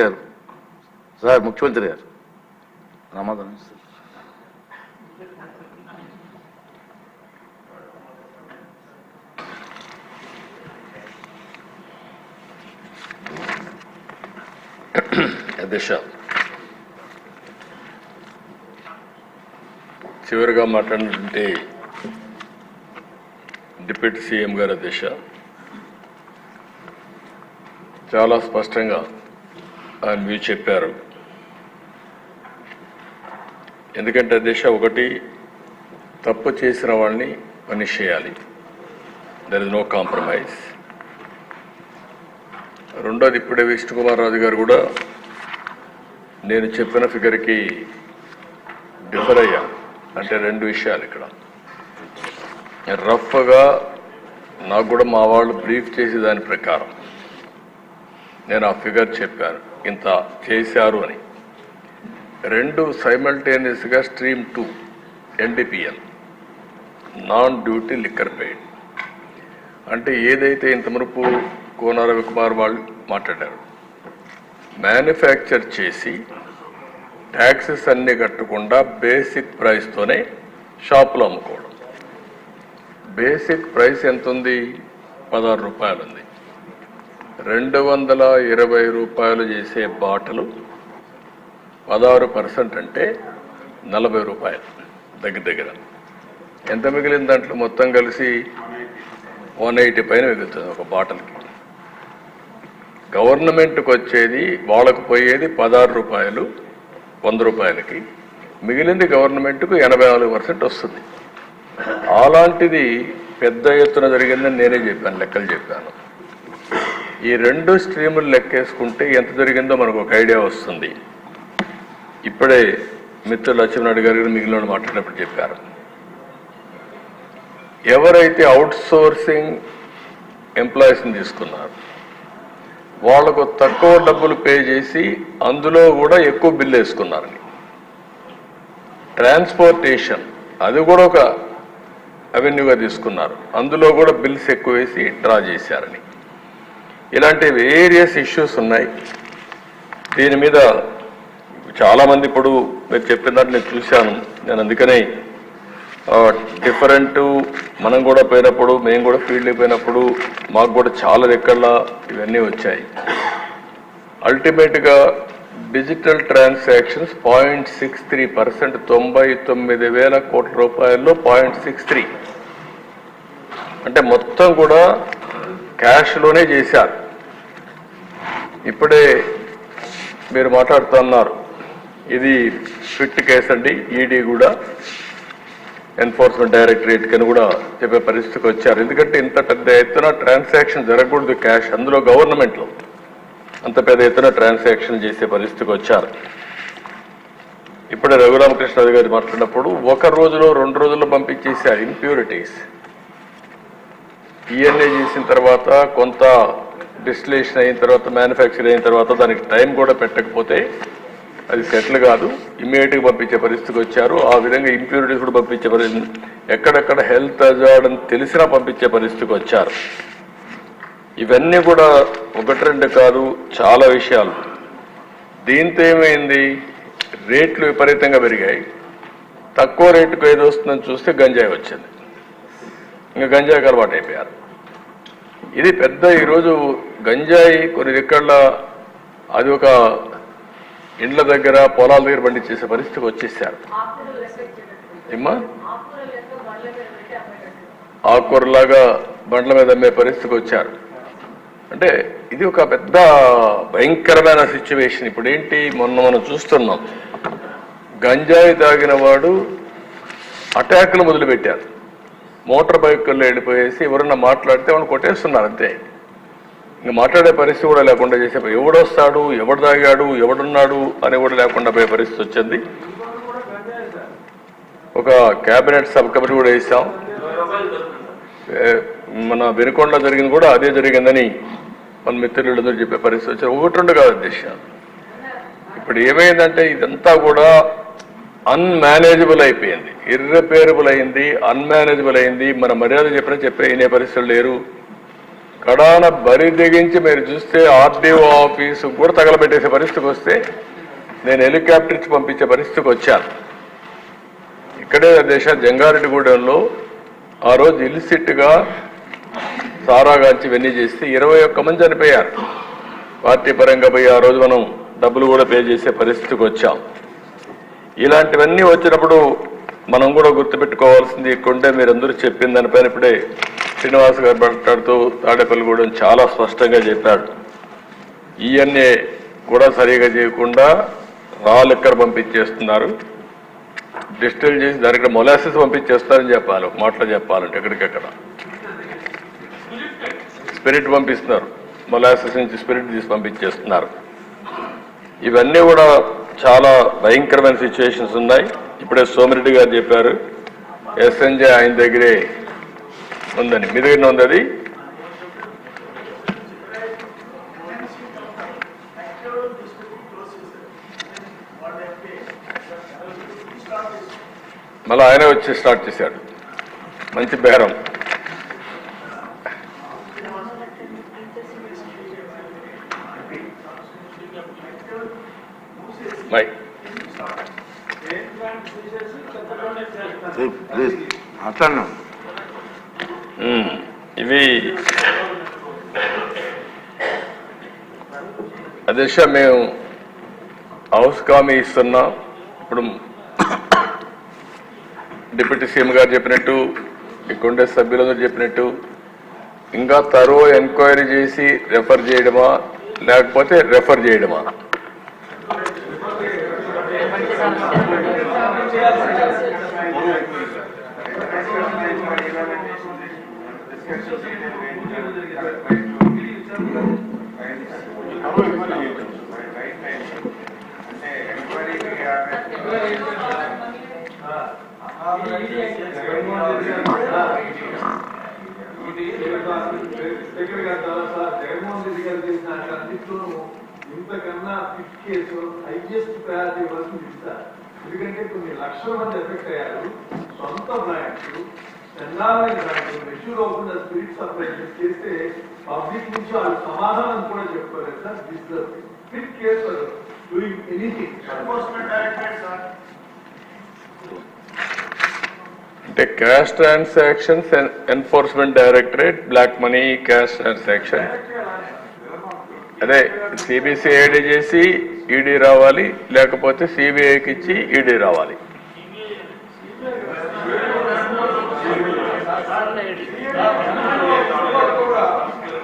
గారు సార్ ముఖ్యమంత్రి గారు ఇస్తారు. దిశ చివరిగా మాట్లాడినటువంటి డిప్యూటీ సీఎం గారి దిశ చాలా స్పష్టంగా ఆయన వ్యూ చెప్పారు. ఎందుకంటే దిశ ఒకటి తప్పు చేసిన వాళ్ళని పనిష్ చేయాలి. దర్ ఇస్ నో కాంప్రమైజ్ రెండోది ఇప్పుడే విష్ణుకుమార్ రాజు గారు కూడా నేను చెప్పిన ఫిగర్కి డిఫర్ అయ్యా. అంటే రెండు విషయాలు ఇక్కడ. రఫ్గా నాకు కూడా మా వాళ్ళు బ్రీఫ్ చేసే దాని ప్రకారం. నేను ఆ ఫిగర్ చెప్పాను. ఇంత చేశారు అని. రెండు సైమల్టేనియస్గా stream two NDPL non duty liquor paid. అంటే ఏదైతే ఇంత మునుపు కోన రవికుమార్ వాళ్ళు మాట్లాడారు మ్యానుఫ్యాక్చర్ చేసి ట్యాక్సెస్ అన్నీ కట్టకుండా బేసిక్ ప్రైస్తోనే షాపులో అమ్ముకోవడం. బేసిక్ ప్రైస్ ఎంత ఉంది పదహారు రూపాయలు ఉంది రెండు వందల ఇరవై రూపాయలు చేసే బాటలు పదహారు పర్సెంట్ అంటే నలభై రూపాయలు దగ్గర దగ్గర. ఎంత మిగిలిన దాంట్లో? మొత్తం కలిసి వన్ ఎయిటీ పైన మిగులుతుంది ఒక బాటిల్కి. గవర్నమెంట్కి వచ్చేది వాళ్ళకు పోయేది పదహారు రూపాయలు వంద రూపాయలకి. మిగిలింది గవర్నమెంట్కు ఎనభై నాలుగు పర్సెంట్ వస్తుంది. అలాంటిది పెద్ద ఎత్తున జరిగిందని నేనే చెప్పాను లెక్కలు చెప్పాను. ఈ రెండు స్ట్రీములు లెక్కేసుకుంటే ఎంత జరిగిందో మనకు ఒక ఐడియా వస్తుంది. ఇప్పుడే మిత్రులు లక్ష్మీనాయుడు గారు మిగిలిన మాట్లాడినప్పుడు చెప్పారు. ఎవరైతే అవుట్ సోర్సింగ్ ఎంప్లాయీస్ని తీసుకున్నారు వాళ్ళకు తక్కువ డబ్బులు పే చేసి అందులో కూడా ఎక్కువ బిల్లు వేసుకున్నారని. ట్రాన్స్పోర్టేషన్ అది కూడా ఒక అవెన్యూగా తీసుకున్నారు. అందులో కూడా బిల్స్ ఎక్కువ వేసి డ్రా చేశారని. ఇలాంటి వేరియస్ ఇష్యూస్ ఉన్నాయి. దీని మీద చాలామంది ఇప్పుడు మీరు చెప్పిన దాన్ని నేను చూశాను. నేను అందుకనే డిఫరెంట్ మనం కూడా పోయినప్పుడు మేము కూడా ఫీల్డ్కి పోయినప్పుడు మాకు కూడా చాలా రెక్కల ఇవన్నీ వచ్చాయి. అల్టిమేట్గా digital transactions point six three percent తొంభై తొమ్మిది వేల కోట్ల రూపాయల్లో పాయింట్ సిక్స్ త్రీ అంటే మొత్తం కూడా క్యాష్లోనే చేశారు. ఇప్పుడే మీరు మాట్లాడుతున్నారు. ఇది ఫిట్ కేసు అండి. ఈడీ కూడా ఎన్ఫోర్స్మెంట్ డైరెక్టరేట్ కని కూడా చెప్పే పరిస్థితికి వచ్చారు. ఎందుకంటే ఇంత పెద్ద ఎత్తున ట్రాన్సాక్షన్ జరగకూడదు క్యాష్. అందులో గవర్నమెంట్లో అంత పెద్ద ఎత్తున ట్రాన్సాక్షన్ చేసే పరిస్థితికి వచ్చారు. ఇప్పుడే రఘురామకృష్ణ గారు మాట్లాడినప్పుడు ఒక రోజులో రెండు రోజుల్లో పంపించేశారు. ఇంప్యూరిటీస్ ఈఎన్ఏ చేసిన తర్వాత కొంత డిస్టిలేషన్ అయిన తర్వాత మ్యానుఫ్యాక్చర్ అయిన తర్వాత దానికి టైం కూడా పెట్టకపోతే అది సెటిల్ కాదు. ఇమ్మీడియట్గా పంపించే పరిస్థితికి వచ్చారు. ఆ విధంగా ఇంప్యూరిటీస్ కూడా పంపించే పరిస్థితి ఎక్కడెక్కడ హెల్త్ అజార్డ్ అని తెలిసినా పంపించే పరిస్థితికి వచ్చారు. ఇవన్నీ కూడా ఒకటి రెండు కాదు చాలా విషయాలు. దీంతో ఏమైంది? రేట్లు విపరీతంగా పెరిగాయి. తక్కువ రేటుకు ఏది వస్తుందని చూస్తే గంజాయి వచ్చింది. ఇంకా గంజాయికి అలవాటు అయిపోయారు ఇది పెద్ద ఈరోజు గంజాయి కొన్ని దిక్కళ్ళ అది ఒక ఇండ్ల దగ్గర పొలాల దగ్గర పండించేసే పరిస్థితికి వచ్చేసారు. ఏమ్మా? ఆకుకూరలాగా బండ్ల మీద అమ్మే పరిస్థితికి వచ్చారు. అంటే ఇది ఒక పెద్ద భయంకరమైన సిచ్యువేషన్ ఇప్పుడు ఏంటి? మొన్న మనం చూస్తున్నాం. గంజాయి తాగిన వాడు అటాక్లు మొదలుపెట్టారు. మోటార్ బైకుల్లో వెళ్ళిపోయేసి ఎవరన్నా మాట్లాడితే వాళ్ళు కొట్టేస్తున్నారు అంతే. ఇంకా మాట్లాడే పరిస్థితి కూడా లేకుండా చేసే ఎవడొస్తాడు ఎవడు తాగాడు ఎవడున్నాడు అని కూడా లేకుండా పోయే పరిస్థితి వచ్చింది. ఒక క్యాబినెట్ సబ్ కమిటీ కూడా వేసాం. మన వెనుకొండ జరిగింది కూడా అదే జరిగిందని మన మిత్రులందరూ చెప్పే పరిస్థితి వచ్చారు ఒకటి రెండు కాదు ఉద్దేశం. ఇప్పుడు ఏమైందంటే ఇదంతా కూడా అన్మేనేజబుల్ అయిపోయింది. ఇర్రిపేరబుల్ అయింది అన్మేనేజబుల్ అయింది. మన మర్యాద చెప్పిన చెప్పే ఇనే పరిస్థితులు లేరు. కడాన బరి దిగించి మీరు చూస్తే ఆర్డీఓ ఆఫీసు కూడా తగలబెట్టేసే పరిస్థితికి వస్తే నేను హెలికాప్టర్ ఇచ్చి పంపించే పరిస్థితికి వచ్చాను. ఇక్కడే దేశ జంగారెడ్డిగూడెంలో ఆ రోజు ఇల్సిట్గా సారాగాంచి ఇవన్నీ చేస్తే ఇరవై ఒక్క మంది చనిపోయారు. పార్టీ పరంగా పోయి ఆ రోజు మనం డబ్బులు కూడా పే చేసే పరిస్థితికి వచ్చాం. ఇలాంటివన్నీ వచ్చినప్పుడు మనం కూడా గుర్తుపెట్టుకోవాల్సింది కొండే మీరందరూ చెప్పిన దానిపైన ఇప్పుడే శ్రీనివాస్ గారు మాట్లాడుతూ తాడేపల్లిగూడెం చాలా స్పష్టంగా చెప్పాడు. ఇవన్నీ కూడా సరిగా చేయకుండా రా లెక్కర్ పంపించేస్తున్నారు? డిస్టిల్ చేసి దానికి మొలాసిస్ పంపించేస్తారని చెప్పాలి ఒక చెప్పాలంటే ఎక్కడికెక్కడ? స్పిరిట్ పంపిస్తున్నారు. మొలాసిస్ నుంచి స్పిరిట్ తీసి పంపించేస్తున్నారు. ఇవన్నీ కూడా చాలా భయంకరమైన సిచ్యువేషన్స్ ఉన్నాయి. ఇప్పుడే సోమిరెడ్డి గారు చెప్పారు ఎస్ఎన్జే ఆయన దగ్గరే ఉందని. మీ దగ్గర ఉంది అది? మళ్ళీ ఆయన వచ్చి స్టార్ట్ చేశాడు. మంచి బేరం మై మ్మ్. ఇవి అధ్యక్ష మేము హౌస్ కామీ ఇస్తున్నాం. ఇప్పుడు డిప్యూటీ సీఎం గారు చెప్పినట్టు ఇక్కడుండే సభ్యులందరూ చెప్పినట్టు ఇంకా తరో ఎంక్వైరీ చేసి రెఫర్ చేయడమా లేకపోతే రెఫర్ చేయడమా? దగ్గర కదా సార్ జగన్మోహన్ రెడ్డి గారు చేసిన అన్నింటిలోనూ ఇంతకన్నా ఫిట్ కేసు హైయెస్ట్ ప్రయారిటీ ఎందుకంటే కొన్ని లక్షల మంది ఎఫెక్ట్ అయ్యారు సొంత brands brands mature spirit supply చేస్తే పబ్లిక్ నుంచి వాళ్ళు సమాధానం కూడా చెప్పుకోలేదు sir. This fit case doing anything అంటే cash transactions enforcement directorate black money cash transaction అదే సిబిసిఐడి చేసి ఈడీ రావాలి లేకపోతే సిబిఐకి ఇచ్చి ఈడీ రావాలి.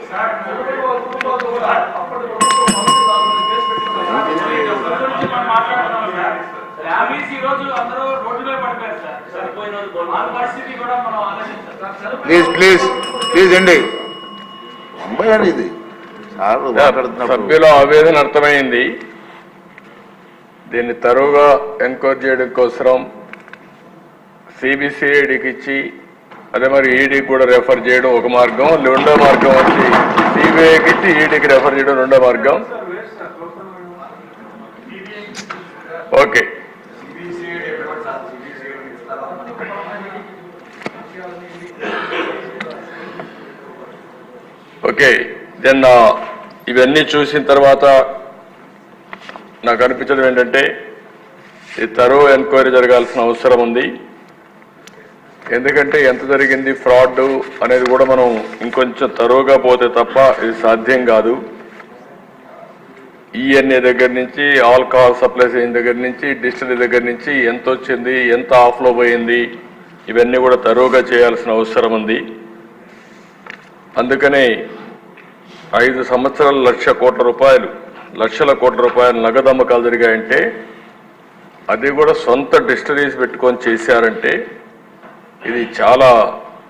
సార్. ప్లీజ్ ప్లీజ్ ప్లీజ్ అండి. అని ఇది. సభ్యుల ఆవేదన అర్థమైంది. దీన్ని తరువుగా ఎంక్వైరీ చేయడం కోసం సిబిసిఐడికి ఇచ్చి అదే మరి ఈడీ కూడా రెఫర్ చేయడం ఒక మార్గం రెండో మార్గం వచ్చి సిబిఐకి ఇచ్చి ఈడీకి రెఫర్ చేయడం రెండో మార్గం. ఓకే ఓకే దెన్ ఇవన్నీ చూసిన తర్వాత నాకు అనిపించడం ఏంటంటే ఈ తరో ఎంక్వైరీ జరగాల్సిన అవసరం ఉంది. ఎందుకంటే ఎంత జరిగింది ఫ్రాడ్ అనేది కూడా మనం ఇంకొంచెం తరోగా పోతే తప్ప ఇది సాధ్యం కాదు. ఈఎన్ఏ దగ్గర నుంచి ఆల్కహాల్ సప్లై చేయని దగ్గర నుంచి డిస్టరీ దగ్గర నుంచి ఎంత వచ్చింది ఎంత ఆఫ్లో పోయింది ఇవన్నీ కూడా తరోగా చేయాల్సిన అవసరం ఉంది. అందుకనే ఐదు సంవత్సరాలు లక్ష కోట్ల రూపాయలు లక్షల కోట్ల రూపాయలు నగదు అమ్మకాలు జరిగాయంటే అది కూడా సొంత డిస్టరీస్ పెట్టుకొని చేశారంటే ఇది చాలా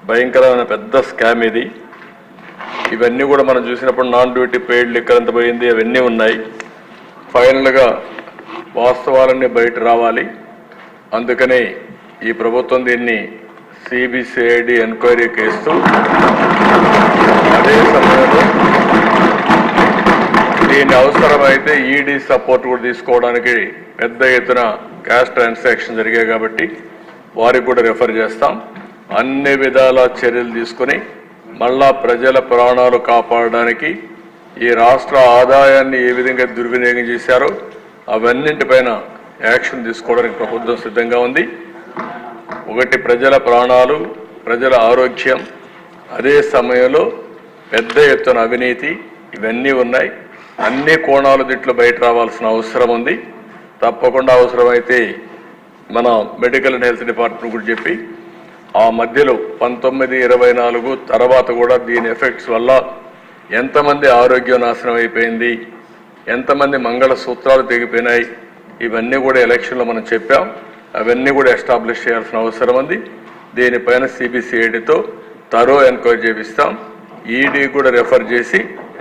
భయంకరమైన పెద్ద స్కామ్ ఇది. ఇవన్నీ కూడా మనం చూసినప్పుడు నాన్ డ్యూటీ పెయిడ్ లిక్కర్ ఎంత పోయింది అవన్నీ ఉన్నాయి. ఫైనల్గా వాస్తవాలన్నీ బయట రావాలి. అందుకనే ఈ ప్రభుత్వం దీన్ని సిబిసిఐడి ఎంక్వైరీ కేస్తూ అదే సమయంలో దీని అవసరమైతే ఈడీ సపోర్ట్ కూడా తీసుకోవడానికి పెద్ద ఎత్తున క్యాష్ ట్రాన్సాక్షన్ జరిగాయి కాబట్టి వారికి కూడా రెఫర్ చేస్తాం. అన్ని విధాల చర్యలు తీసుకొని మళ్ళా ప్రజల ప్రాణాలు కాపాడడానికి ఈ రాష్ట్ర ఆదాయాన్ని ఏ విధంగా దుర్వినియోగం చేశారో అవన్నింటిపైన యాక్షన్ తీసుకోవడానికి ప్రభుత్వం సిద్ధంగా ఉంది. ఒకటి ప్రజల ప్రాణాలు ప్రజల ఆరోగ్యం అదే సమయంలో పెద్ద ఎత్తున అవినీతి ఇవన్నీ ఉన్నాయి. అన్ని కోణాలు దిట్లు బయట రావాల్సిన అవసరం ఉంది. తప్పకుండా అవసరమైతే మన మెడికల్ అండ్ హెల్త్ డిపార్ట్మెంట్ కూడా చెప్పి ఆ మధ్యలో పంతొమ్మిది ఇరవై నాలుగు తర్వాత కూడా దీని ఎఫెక్ట్స్ వల్ల ఎంతమంది ఆరోగ్యం నాశనం అయిపోయింది ఎంతమంది మంగళ సూత్రాలు తెగిపోయినాయి ఇవన్నీ కూడా ఎలక్షన్లో మనం చెప్పాం. అవన్నీ కూడా ఎస్టాబ్లిష్ చేయాల్సిన అవసరం ఉంది. దీనిపైన సిబిసిఐడితో తరో ఎంక్వైరీ చేపిస్తాం. ఈడీ కూడా రెఫర్ చేసి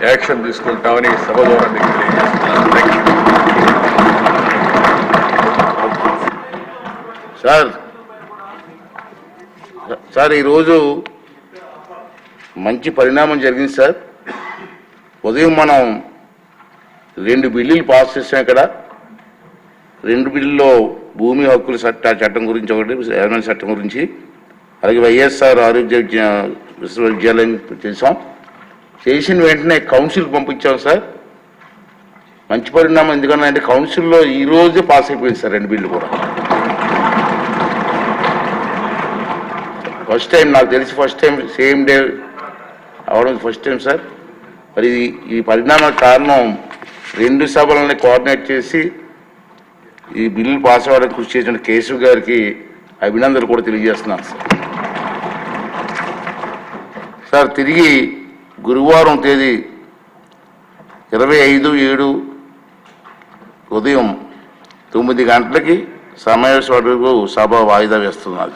యాక్షన్ తీసుకుంటామని సభ ద్వారా మీకు తెలియజేస్తున్నాను సార్ సార్ ఈరోజు మంచి పరిణామం జరిగింది సార్. ఉదయం మనం రెండు బిల్లులు పాస్ చేసాం ఇక్కడ. రెండు బిల్లులో భూమి హక్కుల చట్ట చట్టం గురించి ఒకటి రెవెన్యూ చట్టం గురించి. అలాగే వైఎస్ఆర్ ఆరోగ్య విద్య- విశ్వవిద్యాలయం చేసాం చేసిన వెంటనే కౌన్సిల్ పంపించాం సార్. మంచి పరిణామం ఎందుకన్నా అంటే కౌన్సిల్లో ఈ రోజే పాస్ అయిపోయింది సార్ రెండు బిల్లు కూడా. ఫస్ట్ టైం నాకు తెలిసి ఫస్ట్ టైం సేమ్ డే అవడం ఫస్ట్ టైం సార్ మరి ఇది- ఈ పరిణామాల కారణం రెండు సభలని కోఆర్డినేట్ చేసి ఈ బిల్లు పాస్ అవ్వడానికి కృషి చేసిన కేశవ్ గారికి అభినందనలు కూడా తెలియజేస్తున్నాను సార్ సార్ తిరిగి గురువారం తేదీ ఇరవై ఐదు ఏడు ఉదయం తొమ్మిది గంటలకి సమావేశం అడుగు సభ వాయిదా వేస్తున్నారు